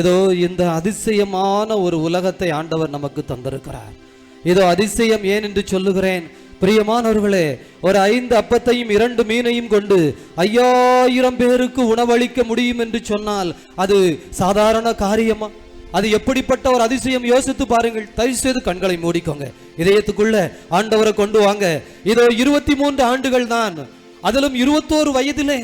இதோ இந்த அதிசயமான ஒரு உலகத்தை ஆண்டவர் நமக்கு தந்திருக்கிறார். இதோ அதிசயம் ஏன் என்று சொல்லுகிறேன். பிரியமானவர்களே ஒரு ஐந்து அப்பத்தையும் இரண்டு மீனையும் கொண்டு ஐயாயிரம் பேருக்கு உணவளிக்க முடியும் என்று சொன்னால் அது சாதாரண காரியமா? அது எப்படிப்பட்ட ஒரு அதிசயம்? யோசித்து பாருங்கள். தயவு செய்து கண்களை மூடிக்கோங்க. இதயத்துக்குள்ள ஆண்டவரை கொண்டு வாங்க. இதோ இருபத்தி மூன்று ஆண்டுகள் தான். அதிலும் இருபத்தோரு வயதிலே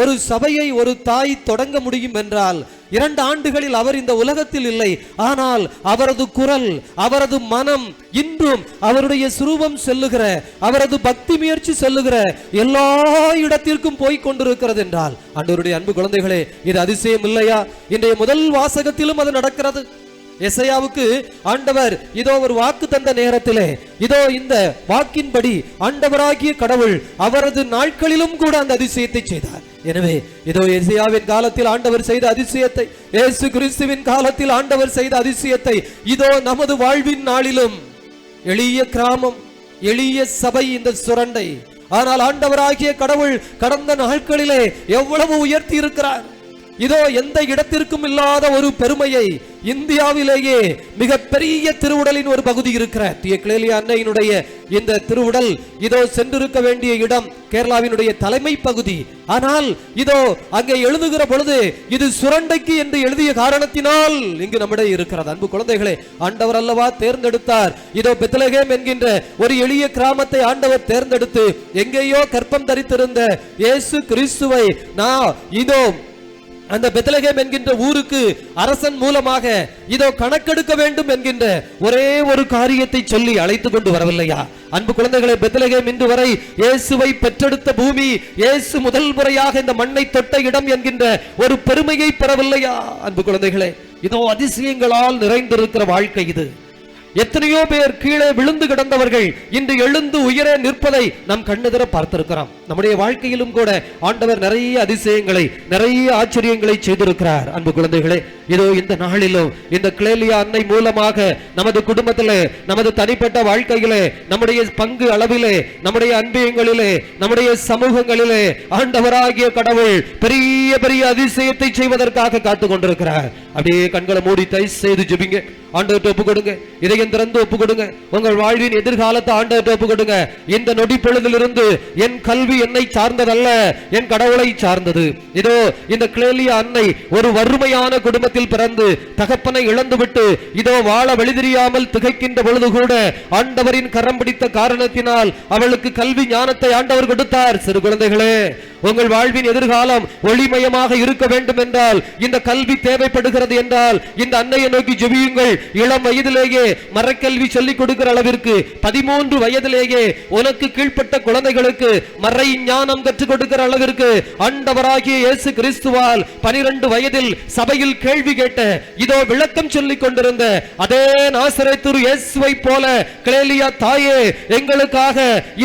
ஒரு சபையை ஒரு தாய் தொடங்க முடியும் என்றால் இரண்டு ஆண்டுகளில் அவர் இந்த உலகத்தில் இல்லை. ஆனால் அவரது குரல் அவரது மனம் இன்றும் அவருடைய சுரூபம் செல்லுகிற அவரது பக்தி முயற்சி செல்லுகிற எல்லா இடத்திற்கும் போய் கொண்டிருக்கிறது என்றால் ஆண்டவருடைய அன்பு குழந்தைகளே இது அதிசயம் இல்லையா? இன்றைய முதல் வாசகத்திலும் அது நடக்கிறது. எசையாவுக்கு ஆண்டவர் இதோ ஒரு வாக்கு தந்த நேரத்திலே இதோ இந்த வாக்கின்படி ஆண்டவராகிய கடவுள் அவரது நாட்களிலும் கூட அந்த அதிசயத்தை செய்தார். எனவே இதோ எசையாவின் காலத்தில் ஆண்டவர் செய்த அதிசயத்தை இயேசு கிறிஸ்துவின் காலத்தில் ஆண்டவர் செய்த அதிசயத்தை இதோ நமது வாழ்வின் நாளிலும் எளிய கிராமம் எளிய சபை இந்த சுரண்டை. ஆனால் ஆண்டவராகிய கடவுள் கடந்த நாட்களிலே எவ்வளவு உயர்த்தி இருக்கிறார் இதோ எந்த இடத்திற்கும் இல்லாத ஒரு பெருமையை இந்தியாவிலேயே மிக பெரிய திருவுடலின் ஒரு பகுதி இருக்கிற டி கிளேலி அன்னையினுடைய இந்த திருவுடல் இதோ சென்றிருக்க வேண்டிய இடம் கேரளாவினுடைய தலைமை பகுதி. ஆனால் இதோ அங்கே எழுதுகிற பொழுது இது சுரண்டைக்கு என்று எழுதிய காரணத்தினால் இங்கு நம்மிடையே இருக்கிறது. அன்பு குழந்தைகளே ஆண்டவர் அல்லவா தேர்ந்தெடுத்தார். இதோ பெத்லகேம் என்கின்ற ஒரு எளிய கிராமத்தை ஆண்டவர் தேர்ந்தெடுத்து எங்கேயோ கற்பம் தரித்திருந்த இயேசு கிறிஸ்துவை நான் இதோ அந்த பெத்லகேம் என்கின்ற ஊருக்கு அரசன் மூலமாக இதோ கணக்கெடுக்க வேண்டும் என்கின்ற ஒரே ஒரு காரியத்தை சொல்லி அழைத்து கொண்டு வரவில்லையா? அன்பு குழந்தைகளை பெத்தலகேம் இன்று வரை இயேசுவை பெற்றெடுத்த பூமி இயேசு முதல் முறையாக இந்த மண்ணை தொட்ட இடம் என்கின்ற ஒரு பெருமையை பெறவில்லையா? அன்பு குழந்தைகளே இதோ அதிசயங்களால் நிறைந்திருக்கிற வாழ்க்கை இது. எத்தனையோ பேர் கீழே விழுந்து கிடந்தவர்கள் இன்று எழுந்து உயர நிற்பதை நாம் கண்ணெதிர பார்த்திருக்கிறோம். நம்முடைய வாழ்க்கையிலும் கூட ஆண்டவர் நிறைய அதிசயங்களை நிறைய ஆச்சரியங்களை செய்திருக்கிறார். அன்பு குழந்தைகளே இதோ இந்த நாளிலும் இந்த கிளேலியா அன்னை மூலமாக நமது குடும்பத்தில் நமது தனிப்பட்ட வாழ்க்கையிலே நம்முடைய பங்கு அளவிலே நம்முடைய அன்பியங்களிலே நம்முடைய சமூகங்களிலே ஆண்டவராகிய கடவுள் பெரிய பெரிய அதிசயத்தை செய்வதற்காக காத்து கொண்டிருக்கிறார். அப்படியே கண்களை மூடி தை செய்து ஜெபிங்க. ஆண்டவர்கிட்ட ஒப்பு கொடுங்க. இதயம் திறந்து ஒப்பு கொடுங்க. உங்கள் வாழ்வின் எதிர்காலத்தை ஆண்டவர்கிட்ட ஒப்பு கொடுங்க. இந்த நொடி பொழுதிலிருந்து என் கல்வி என்னை சார்ந்ததல்ல என் கடவுளை சார்ந்தது. இதோ இந்த கிளேலியா அன்னை ஒரு வறுமையான குடும்பத்தில் பிறந்து தகப்பனை இழந்துவிட்டு இதோ வாழ வழிதெரியாமல் திகைக்கின்ற பொழுது கூட ஆண்டவரின் கரம் பிடித்த காரணத்தினால் அவளுக்கு கல்வி ஞானத்தை ஆண்டவர் கொடுத்தார். சிறு குழந்தைகளே உங்கள் வாழ்வின் எதிர்காலம் ஒளிமயமாக இருக்க வேண்டும் என்றால் இந்த கல்வி தேவைப்படுகிறது என்றால் இந்த அன்னையை நோக்கி ஜெபியுங்கள். இளம் வயதிலேயே மறைக்கல்வி சொல்லிக் கொடுக்கிற அளவிற்கு பதிமூன்று வயதிலேயே உனக்கு கீழ்ப்பட்ட குழந்தைகளுக்கு மறை ஞானம் கற்றுக் கொடுக்கிற அளவிற்கு ஆண்டவராகிய இயேசு கிறிஸ்துவால் பனிரெண்டு வயதில் சபையில் கேள்வி கேட்ட இதோ விளக்கம் சொல்லிக் கொண்டிருந்த அதே நாசரேத்துரு இயேசுவை போல கிளேலியா தாயே எங்களுக்காக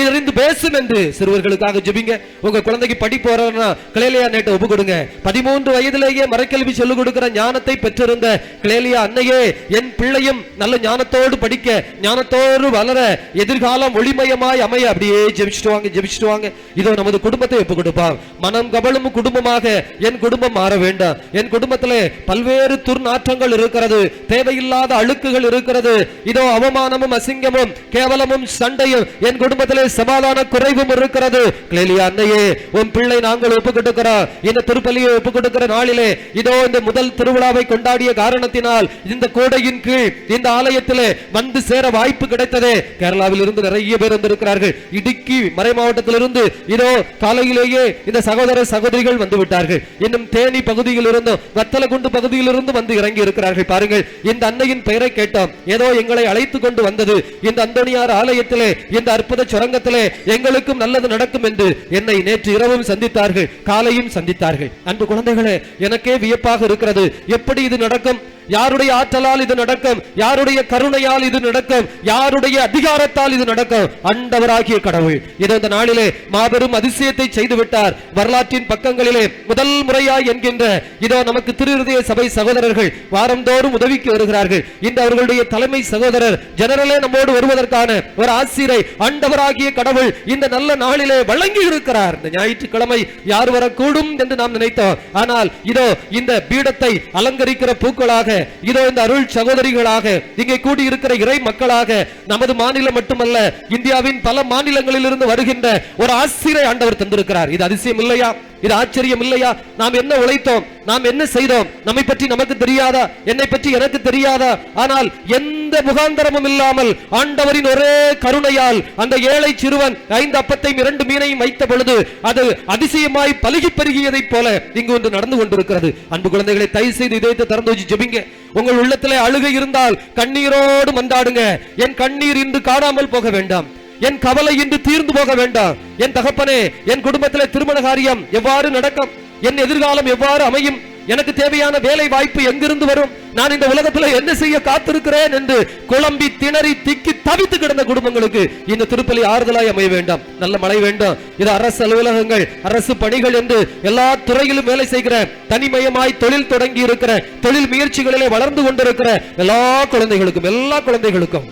இருந்து பேசும் என்று சிறுவர்களுக்காக ஜெபிங்க. உங்க குழந்தைக்கு படிப்பு வரணும்னா கிளேலியா நேட்டை ஒப்பு கொடுங்க பதிமூன்று வயதிலேயே மறைக்கல்வி சொல்லிக் கொடுக்கிற ஞானத்தை பெற்றிருந்த கிளேலியா அன்னையே என் பிள்ளையும் நல்ல ஞானத்தோடு படிக்க ஞானத்தோடு வளர எதிர்காலம் ஒளிமயமாய் அமைய. அப்படியே ஜெபிச்சுட்டு வாங்க ஜெபிச்சுட்டு வாங்க. இதோ நமது குடும்பத்தை ஒப்பு கொடுப்பான் மனம் கபலும் குடும்பமாக என் குடும்பம் மாற வேண்டாம். என் குடும்பத்தில் பல்வேறு துர்நாற்றங்கள் இருக்கிறது. தேவையில்லாத அழுக்குகள் இருக்கிறது. இதோ அவமானமும் அசிங்கமும் கேவலமும் சண்டையும் என் குடும்பத்திலே சமாதான குறைவும் இருக்கிறது. கிளேலியா அன்னையே உன் பிள்ளை நாங்கள் ஒப்புக் கொடுக்கிறோம் இந்த திருப்பலியை ஒப்புக் கொடுக்கிற நாளிலே இதோ இந்த முதல் திருவிழாவை கொண்டாடிய காரணத்தினால் இந்த கோடையின் கீழ் இந்த ஆலயத்திலே வந்து சேர வாய்ப்பு கிடைத்ததே. கேரளாவில் இருந்து நிறைய பேர் வந்திருக்கிறார்கள். இடுக்கி மறை மாவட்டத்திலிருந்து இதோ காலையிலேயே இந்த சகோதர சகோதரிகள் வந்து விட்டார்கள் இன்னும் தேனி பகுதியில் இருந்தும் வத்தலகுண்டு பகுதியில் இருந்து வந்து இறங்கி இருக்கிறார்கள் பாருங்கள் இந்த அன்னையின் பெயரை கேட்டோம். ஏதோ எங்களை அழைத்து கொண்டு வந்தது. இந்த அந்தோனியார் ஆலயத்திலே இந்த அற்புத சுரங்கத்திலே எங்களுக்கும் நல்லது நடக்கும் என்று என்னை நேற்று இரவும் சந்தித்தார்கள் காலையும் சந்தித்தார்கள். அன்பு குழந்தைகளே எனக்கே வியப்பாக இருக்கிறது. எப்படி இது நடக்கும்? யாருடைய ஆற்றலால் இது நடக்கும்? யாருடைய கருணையால் இது நடக்கும்? யாருடைய அதிகாரத்தால் இது நடக்கும்? அண்டவராகிய கடவுள். இது இந்த நாளிலே மாபெரும் அதிசயத்தை செய்து விட்டார். வரலாற்றின் பக்கங்களிலே முதல் முறையாய் என்கின்ற இதோ நமக்கு திருஹிருதய சபை சகோதரர்கள் வாரந்தோறும் உதவிக்கு வருகிறார்கள். இந்த அவர்களுடைய தலைமை சகோதரர் ஜெனரலே நம்மோடு வருவதற்கான ஒரு ஆசிரை ஆண்டவராகிய கடவுள் இந்த நல்ல நாளிலே வழங்கி இருக்கிறார் இந்த ஞாயிற்றுக்கிழமை யார் வரக்கூடும் என்று நாம் நினைத்தோம். ஆனால் இதோ இந்த பீடத்தை அலங்கரிக்கிற பூக்களாக இதோ இந்த அருள் சகோதரிகளாக இங்கே கூடியிருக்கிற இறை மக்களாக நமது மாநிலம் மட்டுமல்ல இந்தியாவின் பல மாநிலங்களில் இருந்து வருகின்ற ஒரு ஆசிரியர் ஆண்டவர் தந்திருக்கிறார். இது அதிசயம் இல்லையா? இது ஆச்சரியம் இல்லையா? நாம் என்ன உழைத்தோம்? நாம் என்ன செய்தோம்? நம்மை பற்றி நமக்கு தெரியாதா? என்னை பற்றி எனக்கு தெரியாதா? ஆனால் எந்த முகாந்தரமும் இல்லாமல் ஆண்டவரின் ஒரே கருணையால் அந்த ஏழை சிறுவன் ஐந்து அப்பத்தையும் இரண்டு மீனையும் வைத்த பொழுது அது அதிசயமாய் பழுகி பெருகியதைப் போல இங்கு ஒன்று நடந்து கொண்டிருக்கிறது. அன்பு குழந்தைகளை தயவு செய்து இதயத்தை திறந்து வச்சு ஜெபிங்க. உங்கள் உள்ளத்திலே அழுகை இருந்தால் கண்ணீரோடு மந்தாடுங்க என் கண்ணீர் இன்று காணாமல் போக வேண்டாம். என் கவலை இன்று தீர்ந்து போக வேண்டாம். என் தகப்பனே என் குடும்பத்திலே திருமண காரியம் எவ்வாறு நடக்கும்? என் எதிர்காலம் எவ்வாறு அமையும்? எனக்கு தேவையான வேலை வாய்ப்பு எங்கிருந்து வரும்? நான் இந்த உலகத்துல என்ன செய்ய காத்திருக்கிறேன் என்று குழம்பி திணறி திக்கி தவித்து கிடந்த குடும்பங்களுக்கு இந்த திருப்பலி ஆறுதலாய் அமைய வேண்டாம். நல்ல மழை வேண்டும். இது அரசு அலுவலகங்கள் அரசு பணிகள் என்று எல்லா துறையிலும் வேலை செய்கிற தனிமயமாய் தொழில் தொடங்கி இருக்கிற தொழில் முயற்சிகளிலே வளர்ந்து கொண்டிருக்கிற எல்லா குழந்தைகளுக்கும் எல்லா குழந்தைகளுக்கும்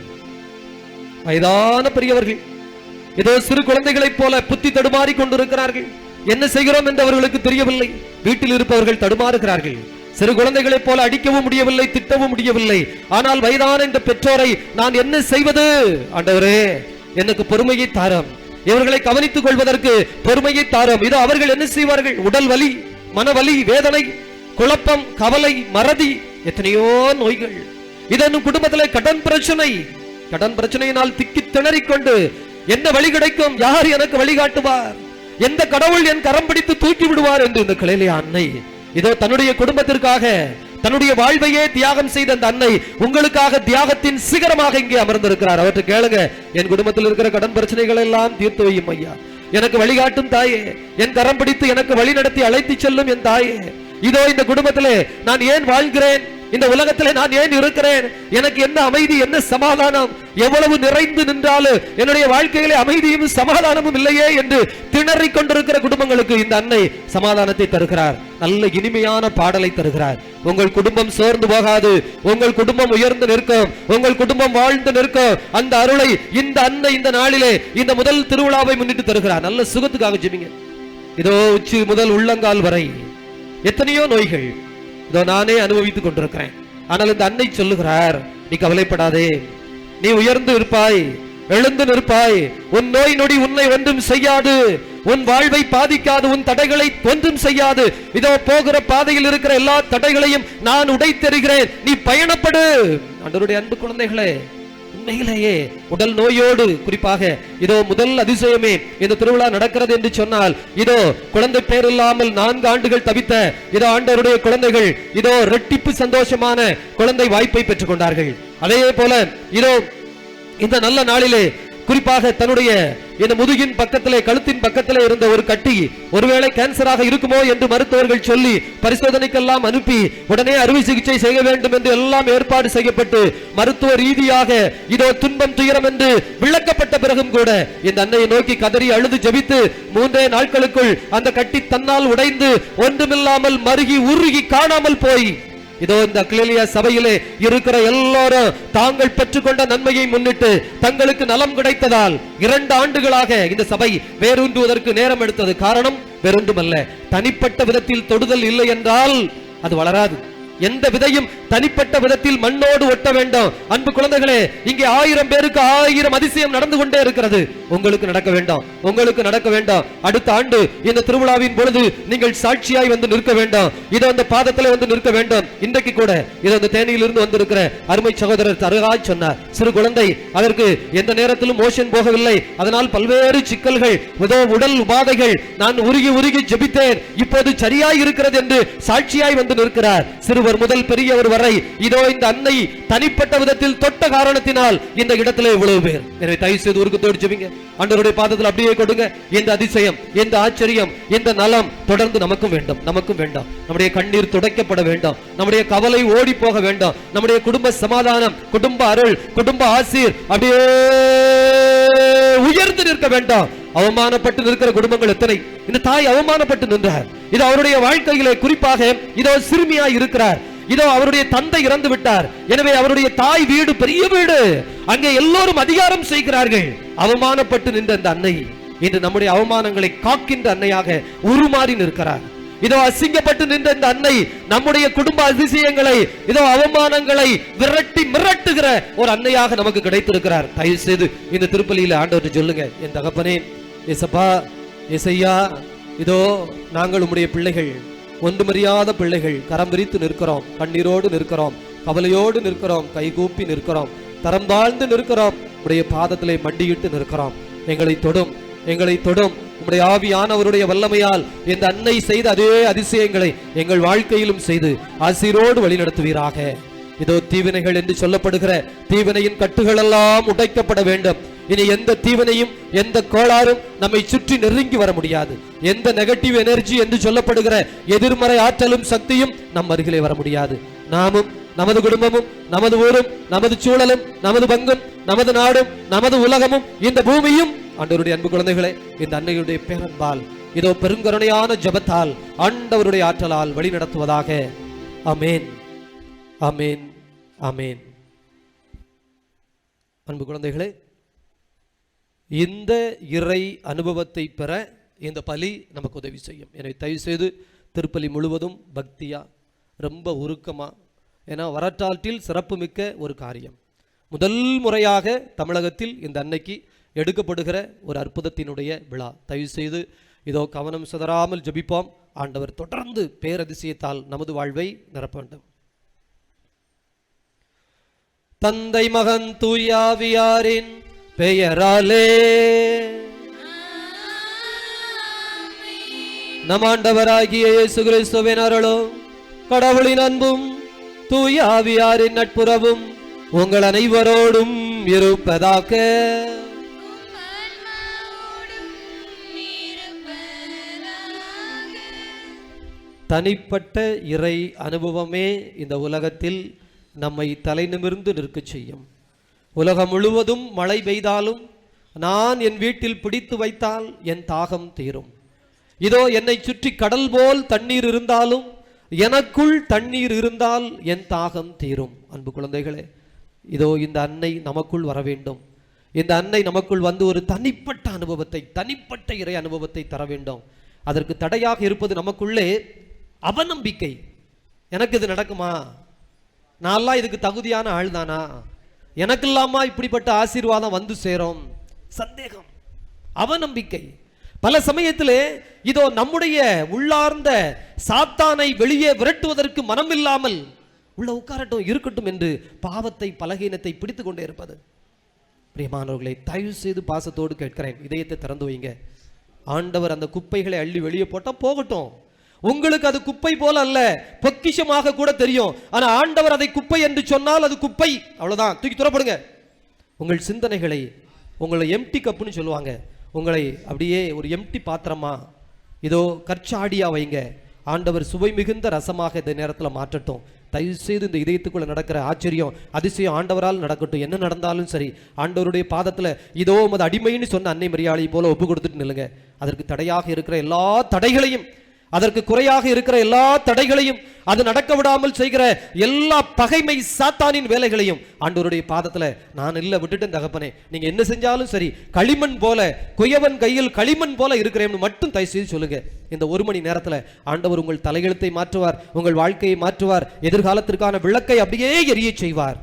வயதான பெரியவர்கள். ஏதோ சிறு குழந்தைகளைப் போல புத்தி தடுமாறி கொண்டிருக்கிறார்கள். என்ன செய்கிறோம் என்று அவர்களுக்கு தெரியவில்லை. வீட்டில் இருப்பவர்கள் தடுமாறுகிறார்கள். சிறு குழந்தைகளைப் போல அடிக்கவும் முடியவில்லை திட்டவும் முடியவில்லை. ஆனால் வயதான இந்த பெற்றோரை நான் என்ன செய்வது? ஆண்டவரே எனக்கு பொறுமையை தாரம். இவர்களை கவனித்துக் கொள்வதற்கு பொறுமையை தாரம். இது அவர்கள் என்ன செய்வார்கள்? உடல் வலி மனவலி வேதனை குழப்பம் கவலை மறதி எத்தனையோ நோய்கள். இதன் குடும்பத்திலே கடன் பிரச்சனை கடன் பிரச்சனையினால் திக்கி திணறிக் கொண்டு என்ன வழி கிடைக்கும்? யார் எனக்கு வழிகாட்டுவார் எந்த கடவுள் என் கரம் பிடித்து தூக்கி விடுவார்? என்று இந்த கிளையிலே அன்னை இதோ தன்னுடைய குடும்பத்திற்காக தன்னுடைய வாழ்வையே தியாகம் செய்த அந்த அன்னை உங்களுக்காக தியாகத்தின் சிகரமாக இங்கே அமர்ந்திருக்கிறார். அவற்றை கேளுங்க. என் குடும்பத்தில் இருக்கிற கடன் பிரச்சனைகள் எல்லாம் தீர்த்து வையும் ஐயா. எனக்கு வழிகாட்டும் தாயே. என் கரம் பிடித்து எனக்கு வழி நடத்தி அழைத்து செல்லும் என் தாயே. இதோ இந்த குடும்பத்திலே நான் ஏன் வாழ்கிறேன்? இந்த உலகத்தில் நான் ஏன் இருக்கிறேன்? எனக்கு என்ன அமைதி என்ன சமாதானம்? எவ்வளவு நிறைந்து நின்றாலும் என்னுடைய வாழ்க்கையிலே அமைதியும் சமாதானமும் இல்லையே என்று திணறிக் கொண்டிருக்கிற குடும்பங்களுக்கு இந்த அன்னை சமாதானத்தை தருகிறார். நல்ல இனிமையான பாடலை தருகிறார். உங்கள் குடும்பம் சோர்ந்து போகாது. உங்கள் குடும்பம் உயர்ந்து நிற்கும். உங்கள் குடும்பம் வாழ்ந்து நிற்கும். அந்த அருளை இந்த அன்னை இந்த நாளிலே இந்த முதல் திருவிழாவை முன்னிட்டு தருகிறார். நல்ல சுகத்துக்காக ஜெபிங்க. இதோ உச்சி முதல் உள்ளங்கால் வரை எத்தனையோ நோய்கள் இதோ நானே அனுபவித்துக் கொண்டிருக்கிறேன். ஆனால் இந்த அன்னை சொல்லுகிறார் நீ கவலைப்படாதே. நீ உயர்ந்து இருப்பாய் எழுந்து நிற்பாய். உன் நோய் நொடி உன்னை ஒன்றும் செய்யாது. உன் வாழ்வை பாதிக்காது உன் தடைகளை ஒன்றும் செய்யாது. இதோ போகிற பாதையில் இருக்கிற எல்லா தடைகளையும் நான் உடைத்தெறுகிறேன். நீ பயணப்படு. ஆண்டவருடைய அன்பு குழந்தைகளே உண்மையிலேயே உடல் நோயோடு குறிப்பாக இதோ முதல் அதிசயமே இந்த திருவிழா நடக்கிறது என்று சொன்னால் இதோ குழந்தை பேர் இல்லாமல் நான்கு ஆண்டுகள் தவித்த இதோ ஆண்டவருடைய குழந்தைகள் இதோ ரெட்டிப்பு சந்தோஷமான குழந்தை வாய்ப்பை பெற்றுக் கொண்டார்கள் அதே போல இதோ இந்த நல்ல நாளிலே குறிப்பாக தன்னுடைய இந்த முதுகின் பக்கத்திலே கழுத்தின் பக்கத்திலே இருந்த ஒரு கட்டி ஒருவேளை கேன்சராக இருக்குமோ என்று மருத்துவர்கள் சொல்லி பரிசோதனைக்கெல்லாம் அனுப்பி உடனே அறுவை சிகிச்சை செய்ய வேண்டும் என்று எல்லாம் ஏற்பாடு செய்யப்பட்டு மருத்துவ ரீதியாக இதோ துன்பம் துயரம் என்று விளக்கப்பட்ட பிறகும் கூட இந்த அன்னையை நோக்கி கதறி அழுது ஜெபித்து மூன்றே நாட்களுக்குள் அந்த கட்டி தன்னால் உடைந்து ஒன்றுமில்லாமல் மருகி உருகி காணாமல் போய் இதோ இந்த அக்லேலியா சபையிலே இருக்கிற எல்லாரும் தாங்கள் பெற்றுக்கொண்ட நன்மையை முன்னிட்டு தங்களுக்கு நலம் கிடைத்ததால் இரண்டு ஆண்டுகளாக இந்த சபை வேரூன்றுவதற்கு நேரம் எடுத்தது. காரணம் வேறொன்றுமல்ல. தனிப்பட்ட விதத்தில் தொடுதல் இல்லை என்றால் அது வளராது. எந்த விதையும் தனிப்பட்ட விதத்தில் மண்ணோடு ஒட்ட வேண்டும். அன்பு குழந்தைகளே இங்கே ஆயிரம் பேருக்கு ஆயிரம் அதிசயம் நடந்து கொண்டே இருக்கிறது. உங்களுக்கு நடக்க வேண்டாம். உங்களுக்கு நடக்க வேண்டாம். அடுத்த ஆண்டு இந்த திருவிழாவின் பொழுது நீங்கள் சாட்சியாய் வந்து நிற்க வேண்டாம். இதை அந்த பாதத்தில் வந்து நிற்க வேண்டும். இன்றைக்கு கூட இதோ அந்த தேனியிலிருந்து வந்திருக்கிற அருமை சகோதரர் தருகாய் சொன்னார். சிறு குழந்தை அதற்கு எந்த நேரத்திலும் மோஷன் போகவில்லை. அதனால் பல்வேறு சிக்கல்கள் இதோ உடல் உபாதைகள் நான் உருகி உருகி ஜெபித்தேன். இப்போது சரியாய் இருக்கிறது என்று சாட்சியாய் வந்து நிற்கிறார். சிறுவர் சிறியவர் முதல் பெரியவர் வரை இதோ இந்த அன்னை தனிப்பட்ட விதத்தில் தொட்ட காரணத்தினால் இந்த இடத்துல இவ்வளவு பேர். எனவே தயவு செய்து ஊருக்கு தோடிச்சுவீங்க அன்றருடைய பாதத்தில் அப்படியே கொடுங்க. இந்த அதிசயம் இந்த ஆச்சரியம் இந்த நலம் தொடர்ந்து நமக்கும் வேண்டும் நமக்கும் வேண்டாம். நம்முடைய கண்ணீர் துடைக்கப்பட வேண்டாம். நம்முடைய கவலை ஓடி போக வேண்டாம். நம்முடைய குடும்ப சமாதானம் குடும்ப அருள் குடும்ப ஆசீர் அப்படியே உயர்ந்து நிற்க வேண்டாம். அவமானப்பட்டு நிற்கிற குடும்பங்கள் எத்தனை? இந்த தாய் அவமானப்பட்டு நின்றார். இது அவருடைய வாழ்க்கையிலே குறிப்பாக இதோ சிறுமியாய் இருக்கிறார். இதோ அவருடைய தந்தை இறந்து விட்டார். எனவே அவருடைய தாய் வீடு பெரிய வீடு. அங்கே எல்லோரும் அதிகாரம் செய்கிறார்கள். அவமானப்பட்டு நின்ற இந்த அன்னை இன்று நம்முடைய அவமானங்களை காக்கின்ற அன்னையாக உருமாறி நிற்கிறார். இதோ அசிங்கப்பட்டு நின்ற இந்த அன்னை நம்முடைய குடும்ப அதிசயங்களை இதோ அவமானங்களை விரட்டி மிரட்டுகிற ஒரு அன்னையாக நமக்கு கிடைத்திருக்கிறார். தயவு செய்து இந்த திருப்பலியில ஆண்டவர்கிட்ட சொல்லுங்க. என் தகப்பனே ஏசப்பா ஏசையா இதோ நாங்கள் உம்முடைய பிள்ளைகள். ஒன்றுமறியாத பிள்ளைகள். கரம் விரித்து நிற்கிறோம். கண்ணீரோடு நிற்கிறோம். கவலையோடு நிற்கிறோம். கைகூப்பி நிற்கிறோம். தரம் தாழ்ந்து நிற்கிறோம். உடைய பாதத்திலே மண்டியிட்டு நிற்கிறோம். எங்களை தொடும். எங்களை தொடும். உம்முடைய ஆவியானவருடைய வல்லமையால் இந்த அன்னை செய்த அதே அதிசயங்களை எங்கள் வாழ்க்கையிலும் செய்து ஆசிரோடு வழிநடத்துவீராக. இதோ தீவினைகள் என்று சொல்லப்படுகிற தீவினையின் கட்டுகள் எல்லாம் உடைக்கப்பட வேண்டும். இனி எந்த தீவனையும் எந்த கோளாறும் நம்மை சுற்றி நெருங்கி வர முடியாது. எந்த நெகட்டிவ் எனர்ஜி என்று சொல்லப்படுகிற எதிர்மறை ஆற்றலும் சக்தியும் நம் அருகிலே வர முடியாது. நாமும் நமது குடும்பமும் நமது ஊரும் நமது சூழலும் நமது பங்கும் நமது நாடும் நமது உலகமும் இந்த பூமியும் அண்டவருடைய அன்பு குழந்தைகளே இந்த அன்னையுடைய பேரன்பால் இதோ பெருங்கருணையான ஜெபத்தால் ஆண்டவருடைய ஆற்றலால் வழி நடத்துவதாக அமேன் அமேன் அமேன் அன்பு குழந்தைகளே இந்த இறை அனுபவத்தை பெற இந்த பலி நமக்கு உதவி செய்யும். எனவே தயவு செய்து திருப்பலி முழுவதும் பக்தியா ரொம்ப உருக்கமா ஏன்னா வரட்டாற்றில் சிறப்புமிக்க ஒரு காரியம். முதல் முறையாக தமிழகத்தில் இந்த அன்னைக்கு எடுக்கப்படுகிற ஒரு அற்புதத்தினுடைய விழா. தயவு செய்து இதோ கவனம் சிதறாமல் ஜபிப்போம். ஆண்டவர் தொடர்ந்து பேரதிசயத்தால் நமது வாழ்வை நிரப்ப வேண்டும். தந்தை மகன் தூயாவியாரின் பெயராலே. நம் ஆண்டவராகிய இயேசு கிறிஸ்துவின் அருளும் கடவுளின் அன்பும் தூயாவியாரின் நட்புறவும் உங்கள் அனைவரோடும் இருப்பதாக. தனிப்பட்ட இறை அனுபவமே இந்த உலகத்தில் நம்மை தலைநிமிர்ந்து நிற்கச் செய்யும். உலகம் முழுவதும் மழை பெய்தாலும் நான் என் வீட்டில் பிடித்து வைத்தால் என் தாகம் தீரும். இதோ என்னை சுற்றி கடல் போல் தண்ணீர் இருந்தாலும் எனக்குள் தண்ணீர் இருந்தால் என் தாகம் தீரும். அன்பு குழந்தைகளே இதோ இந்த அன்னை நமக்குள் வர வேண்டும் இந்த அன்னை நமக்குள் வந்து ஒரு தனிப்பட்ட அனுபவத்தை தனிப்பட்ட இறை அனுபவத்தை தர வேண்டும். அதற்கு தடையாக இருப்பது நமக்குள்ளே அவநம்பிக்கை. எனக்கு இது நடக்குமா? நான்லாம் இதுக்கு தகுதியான ஆள் தானா எனக்கு இல்லாமா இப்படிப்பட்ட ஆசீர்வாதம் வந்து சேரும்? சந்தேகம். அவநம்பிக்கை. பல சமயத்திலே இதோ நம்முடைய உள்ளார்ந்த சாத்தானை வெளியே விரட்டுவதற்கு மனம் இல்லாமல் உள்ள உட்காரட்டும் இருக்கட்டும் என்று பாவத்தை பலகீனத்தை பிடித்து கொண்டே இருப்பது. பிரியமானவர்களை தயவு செய்து பாசத்தோடு கேட்கிறேன். இதயத்தை திறந்து வைங்க. ஆண்டவர் அந்த குப்பைகளை அள்ளி வெளியே போட்டால் போகட்டும். உங்களுக்கு அது குப்பை போல அல்ல. பொக்கிஷமாக கூட தெரியும். ஆனா ஆண்டவர் அதை குப்பை என்று சொன்னால் அது குப்பை. அவ்வளவுதான். தூக்கி துறப்படுங்க உங்கள் சிந்தனைகளை உங்களை எம்டி கப்புன்னு சொல்லுவாங்க. உங்களை அப்படியே ஒரு எம்டி பாத்திரமா இதோ கற்சாடியா வைங்க. ஆண்டவர் சுவை மிகுந்த ரசமாக இந்த நேரத்தில் மாற்றட்டும். தயவு செய்து இந்த இதயத்துக்குள்ள நடக்கிற ஆச்சரியம் அதிசயம் ஆண்டவரால் நடக்கட்டும். என்ன நடந்தாலும் சரி ஆண்டவருடைய பாதத்தில் இதோ உமது அடிமைன்னு சொன்ன அன்னை மரியாதை போல ஒப்பு கொடுத்துட்டு நில்லுங்க. அதற்கு தடையாக இருக்கிற எல்லா தடைகளையும் அதற்கு குறையாக இருக்கிற எல்லா தடைகளையும் அது நடக்க விடாமல் செய்கிற எல்லா பகைமை சாத்தானின் வேலைகளையும் ஆண்டவருடைய பாதத்துல நான் இல்ல விட்டுட்டேன் தகப்பனே. நீங்க என்ன செஞ்சாலும் சரி களிமண் போல குயவன் கையில் களிமண் போல இருக்கிறேன்னு மட்டும் தயவு செய்து சொல்லுங்க. இந்த ஒரு மணி நேரத்துல ஆண்டவர் உங்கள் தலையெழுத்தை மாற்றுவார் உங்கள் வாழ்க்கையை மாற்றுவார் எதிர்காலத்திற்கான விளக்கை அப்படியே எரிய செய்வார்.